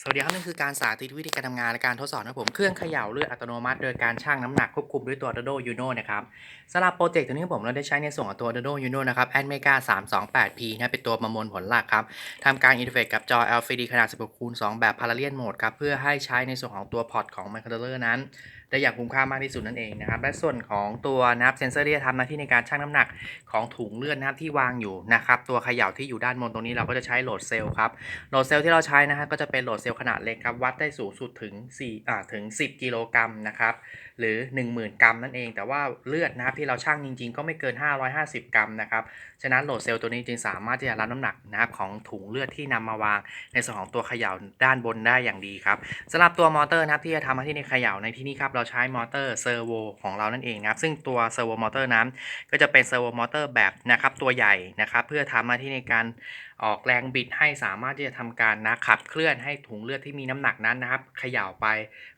สวัสดีครับนี่คือการสาธิตวิธีการทำงานและการทดสอบนะครับผมเครื่องเขย่าเลือดอัตโนมัติ โดยการชั่งน้ำหนักควบคุมด้วยตัว Arduino Uno นะครับสำหรับโปรเจกต์ตัวนี้ผมเราได้ใช้ในส่วนของตัว Arduino Uno นะครับ Admega 328P นะเป็นตัวประมวลผลหลักครับทำการอินเทอร์เฟซกับจอ LCD ขนาด 16คูณ2แบบ Parallel Mode ครับเพื่อให้ใช้ในส่วนของตัวพอร์ตของ Microcontroller นั้น ได้อย่างคุ้มค่ามากที่สุดนั่นเองนะครับ และส่วนของตัวนะครับเซนเซอร์ที่จะทำหน้าที่ในการชั่งน้ำหนักของถุงเลือดนะครับที่วางอยู่นะครับตัวเขย่าที่อยู่ด้านบนตรงนี้เราก็จะใช้โหลดเซลล์ครับโหลดเซลล์ที่เราใช้นะฮะก็จะเป็นโหลดเซลล์ขนาดเล็กครับวัดได้สูงสุดถึง4อ่าถึง 10 กิโลกรัมนะครับหรือ 10,000 กรัมนั่นเอง แต่ว่าเลือดนะครับที่เราชั่งจริง ๆ ก็ไม่เกิน 550 กรัมนะครับฉะนั้นโหลดเซลล์ตัวนี้จึงสามารถที่จะรับน้ำหนักนะครับของถุงเลือดที่นำมาวาง ในส่วนของตัวเขย่าด้านบนได้อย่างดีครับสำหรับตัวมอเตอร์นะครับที่จะทำหน้าที่ในเขย่าในที่นี้ครับเราใช้มอเตอร์เซอร์โวของเรานั่นเองนะครับ ซึ่งตัวเซอร์โวมอเตอร์นั้น ก็จะเป็นเซอร์โวมอเตอร์แบบนะครับตัวใหญ่นะครับ เพื่อทำหน้าที่ในการออกแรงบิดให้สามารถที่จะทำการนะขับเคลื่อนให้ถุงเลือดที่มีน้ำหนักนั้นนะครับเขย่าไป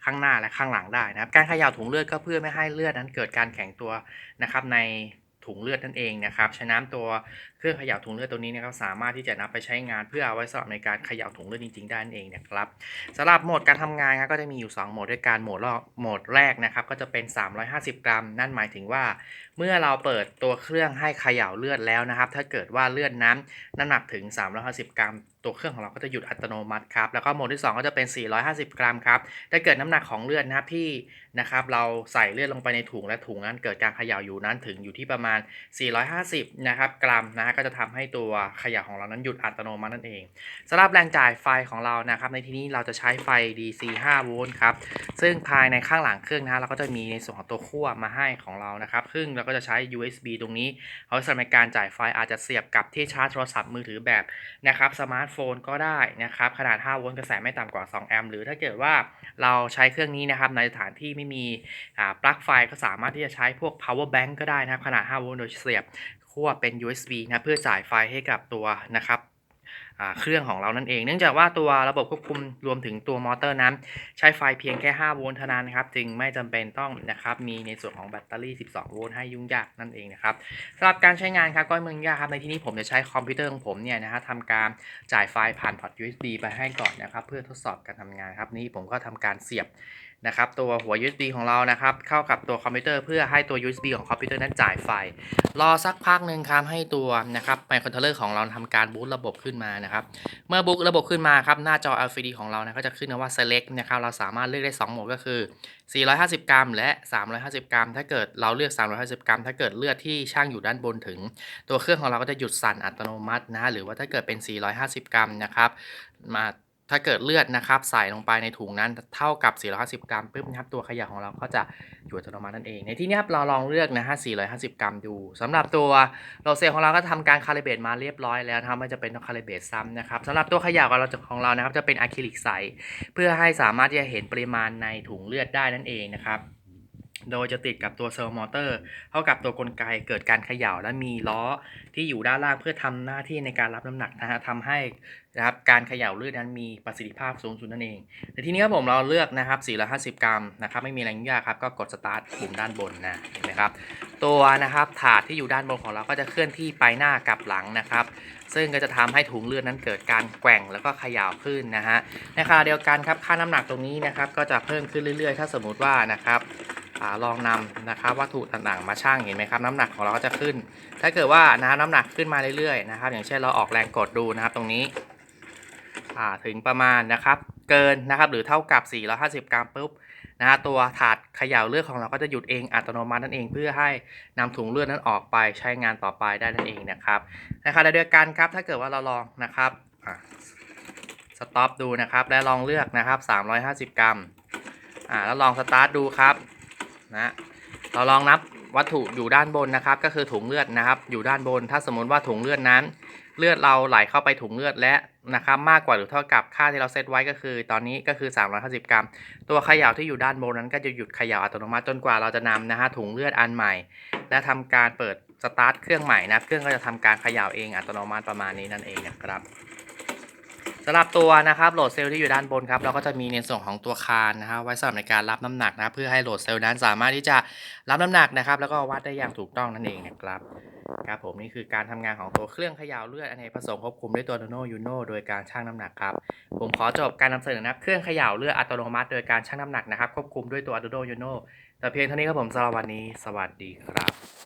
ข้างหน้าและข้างหลังได้นะครับ การเขย่าถุงเลือดก็เพื่อไม่ให้เลือดนั้นเกิดการแข็งตัวนะครับใน ถุงเลือดนั่นเองนะครับฉะนั้นตัวเครื่องเขย่าถุงเลือดตัวนี้นะครับสามารถที่จะนำไปใช้งานเพื่อเอาไว้สำหรับในการเขย่าถุงเลือดจริงๆได้นั่นเองนะครับสำหรับโหมดการทำงานครับก็จะมีอยู่ 2 โหมดด้วยการโหมดแรกโหมดแรกนะครับก็จะเป็น 350 กรัม นั่นหมายถึงว่า เมื่อเราเปิดตัวเครื่องให้เขย่าเลือดแล้วนะครับ ถ้าเกิดว่าเลือดน้ำน้ำหนักถึง 350 กรัม ตัวเครื่องของเราก็จะหยุดอัตโนมัติครับแล้วก็โหมดที่ 2 ก็จะเป็น 450 กรัมครับถ้าเกิดน้ำหนักของเลือดนะครับที่นะครับเราใส่เลือดลงไปในถุงและถุงนั้นเกิดการเขย่าอยู่นั้นถึงอยู่ที่ประมาณ 450 นะครับกรัมนะฮะก็จะทำให้ตัวเขย่าของเรานั้นหยุดอัตโนมัตินั่นเองสำหรับแรงจ่ายไฟของเรานะครับ ในที่นี้เราจะใช้ไฟ DC 5โวลต์ครับซึ่งภายในข้างหลังเครื่องนะเราก็จะมีในส่วนของตัวขั้วมาให้ของเรานะครับซึ่งเราก็จะใช้ USB ตรงนี้เอาไว้สำหรับการจ่ายไฟอาจจะเสียบกับที่ชาร์จโทรศัพท์มือถือแบบนะครับสมาร์ทโฟนก็ได้นะครับ ขนาด 5 โวลต์กระแสไม่ต่ำกว่า 2 แอมป์หรือถ้าเกิดว่าเราใช้เครื่องนี้นะครับ ในสถานที่ไม่มีปลั๊กไฟก็สามารถที่จะใช้พวก power bank ก็ได้นะครับ ขนาด 5 โวลต์โดยเสียบขั้วเป็น USB นะเพื่อจ่ายไฟให้กับตัวนะครับ เครื่องของเรานั่นเอง เนื่องจากว่าตัวระบบควบคุมรวมถึงตัวมอเตอร์นั้น ใช้ไฟเพียงแค่5โวลต์เท่านั้นนะครับจึงไม่จำเป็นต้องนะครับมีในส่วนของแบตเตอรี่ 12 โวลต์ให้ยุ่งยากนั่นเองนะครับสำหรับการใช้งานครับก็ไม่ยุ่งยากครับในที่นี้ผมจะใช้คอมพิวเตอร์ของผมเนี่ยนะฮะทำการจ่ายไฟผ่านพอร์ต USB ไปให้ก่อนนะครับเพื่อทดสอบการทำงานครับนี่ผมก็ทำการเสียบ นะครับตัวหัว USB ของเรานะครับเข้ากับตัวคอมพิวเตอร์เพื่อให้ตัว USB ของคอมพิวเตอร์นั้นจ่ายไฟ รอสักพักหนึ่งครับให้ตัวนะครับไมโครคอนโทรลเลอร์ของเราทำการบูตระบบขึ้นมานะครับเมื่อบุ๊กระบบขึ้นมาครับหน้าจอ LCD ของเรานะก็จะขึ้นว่า select นะครับเราสามารถเลือกได้ 2 โหมดก็คือ 450 กรัม และ 350 กรัม ถ้าเกิดเราเลือก 350 กรัม ถ้าเกิดเลือดที่ช่างอยู่ด้านบนถึง ตัวเครื่องของเราก็จะหยุดสั่นอัตโนมัตินะหรือว่าถ้าเกิดเป็น 450 กรัมนะครับมา ถ้าเกิดเลือดนะครับใส่ลงไปในถุงนั้นเท่ากับ 450 กรัมปุ๊บนะครับตัวขยะของเราก็จะหยุดอัตโนมัตินั่นเอง ในที่นี้ครับเราลองเลือกนะฮะ450 กรัมดูสำหรับตัวโลเซลของเราก็ทำการคาลิเบรตมาเรียบร้อยแล้วนะครับไม่จะเป็นต้องคาลิเบรตซ้ำนะครับสำหรับตัวขยะของเราของเรานะครับจะเป็นอะคริลิกใสเพื่อให้สามารถที่จะเห็นปริมาณในถุงเลือดได้นั่นเองนะครับ โดยจะติดกับตัวเซอร์มอเตอร์เท่ากับตัวกลไกเกิดการเขย่าและมีล้อที่อยู่ด้านล่างเพื่อทำหน้าที่ในการรับน้ำหนักนะฮะทำให้นะครับการเขย่าเลือดนั้นมีประสิทธิภาพสูงสุดนั่นเองแต่ทีนี้ครับผมเราเลือกนะครับ450 กรัมนะครับไม่มีอะไรยุ่งยากครับก็กดสตาร์ทปุ่มด้านบนนะเห็นไหมครับตัวนะครับถาดที่อยู่ด้านบนของเราก็จะเคลื่อนที่ไปหน้ากับหลังนะครับ ซึ่งก็จะทำให้ถุงเลือดนั้นเกิดการแกว่งแล้วก็เขย่าขึ้นนะฮะในขณะเดียวกันครับค่าน้ำหนักตรงนี้นะครับก็จะเพิ่มขึ้นเรื่อยๆ ถ้าสมมติว่านะครับ ลองนำนะครับวัตถุต่างๆ มาชั่งเห็นไหมครับ น้ำหนักของเราก็จะขึ้น ถ้าเกิดว่านะน้ำหนักขึ้นมาเรื่อยๆนะครับ อย่างเช่นเราออกแรงกดดูนะครับ ตรงนี้ถึงประมาณนะครับเกินนะครับหรือเท่ากับ 450 กรัมปุ๊บนะฮะตัวถาดเขย่าเลือดของเราก็จะหยุดเองอัตโนมัตินั่นเองเพื่อให้นำถุงเลือดนั้นออกไปใช้งานต่อไปได้นั่นเองนะครับนะครับเดียวกันครับถ้าเกิดว่าเราลองนะครับสต็อปดูนะครับ และลองเลือกนะครับ 350 กรัมอ่าแล้วลองสตาร์ทดูครับ นะเราลองนับวัตถุอยู่ด้านบนนะครับ ก็คือถุงเลือดนะครับ อยู่ด้านบน ถ้าสมมติว่าถุงเลือดนั้น เลือดเราไหลเข้าไปถุงเลือดและนะครับมากกว่าหรือเท่ากับค่าที่เราเซตไว้ก็คือ ตอนนี้ก็คือ 350 กรัม ตัวเขย่าที่อยู่ด้านบนนั้นก็จะหยุดเขย่าอัตโนมัติจนกว่าเราจะนำนะฮะถุงเลือดอันใหม่ และทำการเปิดสตาร์ทเครื่องใหม่นะเครื่องก็จะทำการเขย่าเองอัตโนมัติประมาณนี้นั่นเองนะครับ สำหรับตัวนะครับโหลดเซลล์ที่อยู่ด้านบนครับเราก็จะมีในส่วนของตัวคานนะครับไว้สำหรับในการรับน้ำหนักนะเพื่อให้โหลดเซลล์นั้นสามารถที่จะรับน้ำหนักนะครับ แล้วก็วัดได้อย่างถูกต้องนั่นเองนะครับครับผมนี่คือการทำงานของตัวเครื่องขย่าเลือดอเนกประสงค์ควบคุมด้วยตัว Arduino Uno โดยการชั่งน้ำหนักครับผมขอจบการนำเสนอนะครับเครื่องขย่าเลือดอัตโนมัติ โดยการชั่งน้ำหนักนะครับควบคุมด้วยตัว Arduino Uno แต่เพียงเท่านี้ครับผมสำหรับวันนี้ สวัสดีครับ